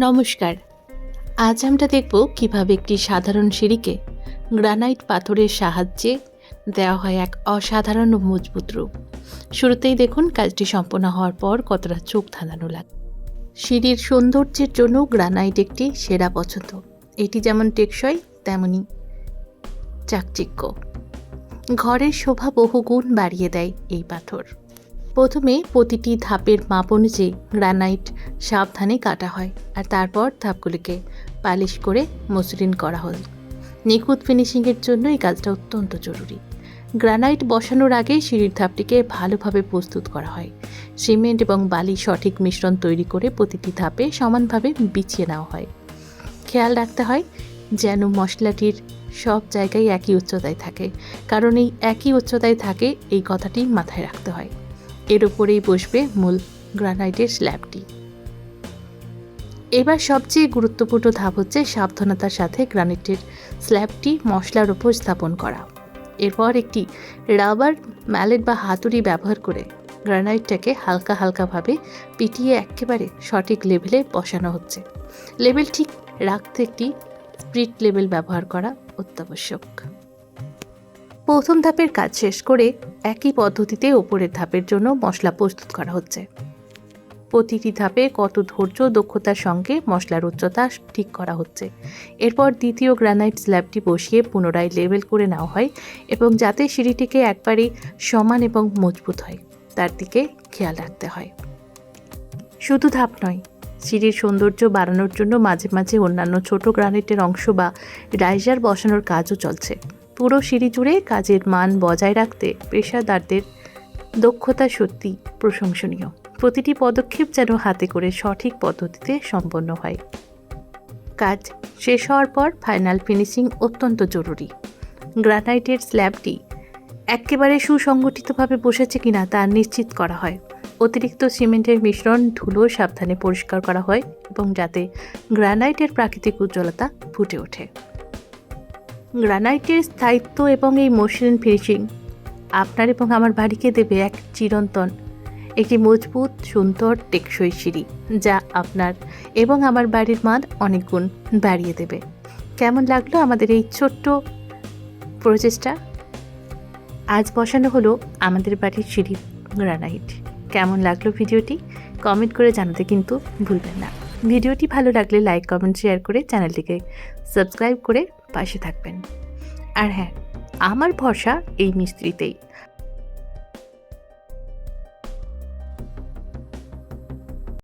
নমস্কার। আজ আমরা দেখব কীভাবে একটি সাধারণ সিঁড়িকে গ্রানাইট পাথরের সাহায্যে দেওয়া হয় এক অসাধারণ ও মজবুত রূপ। শুরুতেই দেখুন কাজটি সম্পন্ন হওয়ার পর কতটা চোখ ধাঁধানো লাগে। সিঁড়ির সৌন্দর্যের জন্য গ্রানাইট একটি সেরা পছন্দ। এটি যেমন টেকসই, তেমনি চাকচিক্য। ঘরের শোভা বহুগুণ বাড়িয়ে দেয় এই পাথর। প্রথমে প্রতিটি ধাপের মাপ অনুযায়ী গ্রানাইট সাবধানে কাটা হয় আর তারপর ধাপগুলিকে পালিশ করে মসৃণ করা হয়। নিখুঁত ফিনিশিংয়ের জন্য এই কাজটা অত্যন্ত জরুরি। গ্রানাইট বসানোর আগে সিঁড়ির ধাপটিকে ভালোভাবে প্রস্তুত করা হয়। সিমেন্ট এবং বালি সঠিক মিশ্রণ তৈরি করে প্রতিটি ধাপে সমানভাবে বিছিয়ে নেওয়া হয়। খেয়াল রাখতে হয় যেন মশলাটির সব জায়গায় একই উচ্চতায় থাকে, কারণ এই একই উচ্চতায় থাকে এই কথাটি মাথায় রাখতে হয়। এর উপরেই বসবে মূল গ্রানাইটের স্ল্যাবটি। এবার সবচেয়ে গুরুত্বপূর্ণ ধাপ হচ্ছে সাবধানতার সাথে গ্রানাইটের স্ল্যাবটি মশলার উপর স্থাপন করা। এরপর একটি রাবার ম্যালেট বা হাতুড়ি ব্যবহার করে গ্রানাইটটাকে হালকা হালকাভাবে পিটিয়ে একেবারে সঠিক লেভেলে বসানো হচ্ছে। লেভেল ঠিক রাখতে একটি স্প্রিট লেভেল ব্যবহার করা অত্যাবশ্যক। প্রথম ধাপের কাজ শেষ করে একই পদ্ধতিতে ওপরের ধাপের জন্য মশলা প্রস্তুত করা হচ্ছে। প্রতিটি ধাপে কত ধৈর্য দক্ষতার সঙ্গে মশলার উচ্চতা ঠিক করা হচ্ছে। এরপর দ্বিতীয় গ্রানাইট স্ল্যাবটি বসিয়ে পুনরায় লেবেল করে নেওয়া হয় এবং যাতে সিঁড়িটিকে একবারে সমান এবং মজবুত হয়, তার দিকে খেয়াল রাখতে হয়। শুধু ধাপ নয়, সিঁড়ির সৌন্দর্য বাড়ানোর জন্য মাঝে মাঝে অন্যান্য ছোট গ্রানাইটের অংশ বা রাইজার বসানোর কাজও চলছে। পুরো সিঁড়ি জুড়ে কাজের মান বজায় রাখতে পেশাদারদের দক্ষতা সত্যি প্রশংসনীয়। প্রতিটি পদক্ষেপ যেন হাতে করে সঠিক পদ্ধতিতে সম্পন্ন হয়। কাজ শেষ হওয়ার পর ফাইনাল ফিনিশিং অত্যন্ত জরুরি। গ্রানাইটের স্ল্যাবটি একেবারে সুসংগঠিতভাবে বসেছে কিনা তা নিশ্চিত করা হয়। অতিরিক্ত সিমেন্টের মিশ্রণ ধুলো সাবধানে পরিষ্কার করা হয় এবং যাতে গ্রানাইটের প্রাকৃতিক উজ্জ্বলতা ফুটে ওঠে। গ্রানাইটের স্থায়িত্ব এবং এই মসৃণ ফিনিশিং। আপনার এবং আমার বাড়িকে দেবে এক চিরন্তন, একটি মজবুত, সুন্দর, টেকসই সিঁড়ি, যা আপনার এবং আমার বাড়ির মান অনেক গুণ বাড়িয়ে দেবে। কেমন লাগল আমাদের এই ছোট্ট প্রচেষ্টা? আজ বসানো হলো আমাদের বাড়ির সিঁড়ি গ্রানাইট। কেমন লাগল ভিডিওটি? কমেন্ট করে জানাতে কিন্তু ভুলবেন না। ভিডিওটি ভালো লাগলে লাইক, কমেন্ট, শেয়ার করে চ্যানেলটিকে সাবস্ক্রাইব করে পাশে থাকবেন। আর হ্যাঁ আমার ভরসা এই মিস্ত্রিতেই।